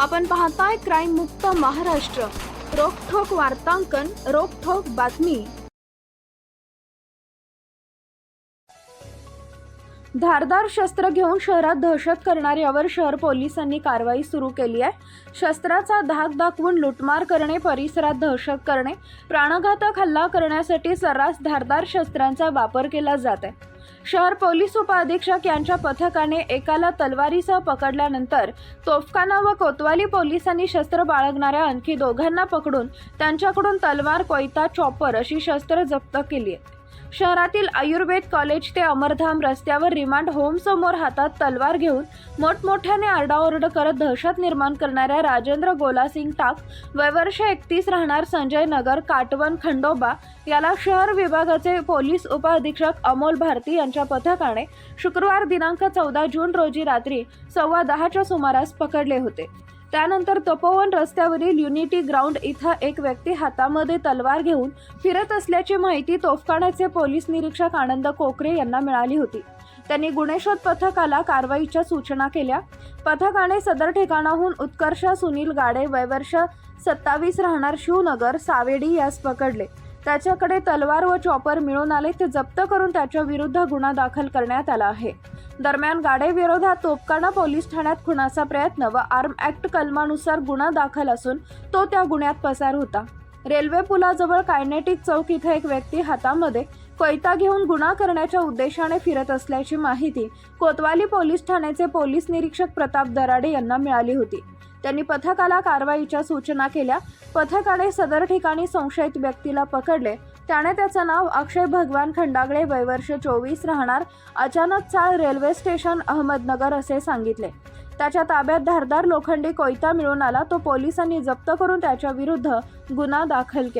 आपण पाहताय क्राईम मुक्त महाराष्ट्र. रोखोक वार्तांकन रोखोक बातमी. धारदार शस्त्र घेऊन शहरात दहशत करणाऱ्यावर शहर पोलिसांनी कारवाई सुरू केली आहे. शस्त्राचा धाक दाखवून लुटमार करणे परिसरात दहशत करणे प्राणघातक हल्ला करण्यासाठी सर्रास धारदार शस्त्रांचा वापर केला जात आहे. शहर पोलीस उपअधीक्षक यांच्या पथकाने एकाला तलवारीसह पकडल्यानंतर तोफखाना व कोतवाली पोलिसांनी शस्त्र बाळगणाऱ्या आणखी दोघांना पकडून त्यांच्याकडून तलवार कोयता चॉपर अशी शस्त्र जप्त केली आहेत. शहरातील आयुर्वेद कॉलेज ते अमरधाम रस्त्यावर रिमांड होम समोर हातात तलवार घेऊन मोठमोठ्याने आरडाओरड करत दहशत निर्माण करणाऱ्या राजेंद्र गोलासिंग टाक वयवर्ष एकतीस राहणार संजय नगर काटवन खंडोबा याला शहर विभागाचे पोलीस उपअधीक्षक अमोल भारती यांच्या पथकाने शुक्रवार दिनांक चौदा जून रोजी रात्री सव्वा दहाच्या सुमारास पकडले होते. त्यानंतर तपोवन रस्त्यावरील युनिटी ग्राउंड इथं एक व्यक्ती हातामध्ये तलवार घेऊन फिरत असल्याची माहिती तोफखान्याचे पोलीस निरीक्षक आनंद कोकरे यांना मिळाली होती. त्यांनी गुन्हेशोध पथकाला कारवाईच्या सूचना केल्या. पथकाने सदर ठिकाणाहून उत्कर्ष सुनील गाडे वयवर्ष सत्तावीस राहणार शिवनगर सावेडी यास पकडले. त्याच्याकडे तलवार व चॉपर मिळून आले. ते जप्त करून त्याच्या विरुद्ध गुन्हा दाखल करण्यात आला आहे. दरम्यान गाडे विरोधात तोपकाना पोलीस ठाण्यात खुनाचा प्रयत्न व आर्म ऍक्ट कलमानुसार गुन्हा दाखल असून तो त्या गुन्ह्यात पसार होता. रेल्वे पुलाजवळ कायनेटिक चौक इथे एक व्यक्ती हातामध्ये कोयता घेऊन गुन्हा करण्याच्या उद्देशाने फिरत असल्याची माहिती कोतवाली पोलीस ठाण्याचे पोलीस निरीक्षक प्रताप दराडे यांना मिळाली होती. त्यांनी पथकाला कारवाईच्या सूचना केल्या. पथकाने सदर ठिकाणी संशयित व्यक्तीला पकडले. त्याने त्याचं नाव अक्षय भगवान खंडागळे वयवर्ष चोवीस राहणार अचानक चाळ रेल्वे स्टेशन अहमदनगर असे सांगितले. त्याच्या ताब्यात धारदार लोखंडी कोयता मिळून आला. तो पोलिसांनी जप्त करून त्याच्या विरुद्ध गुन्हा दाखल केला.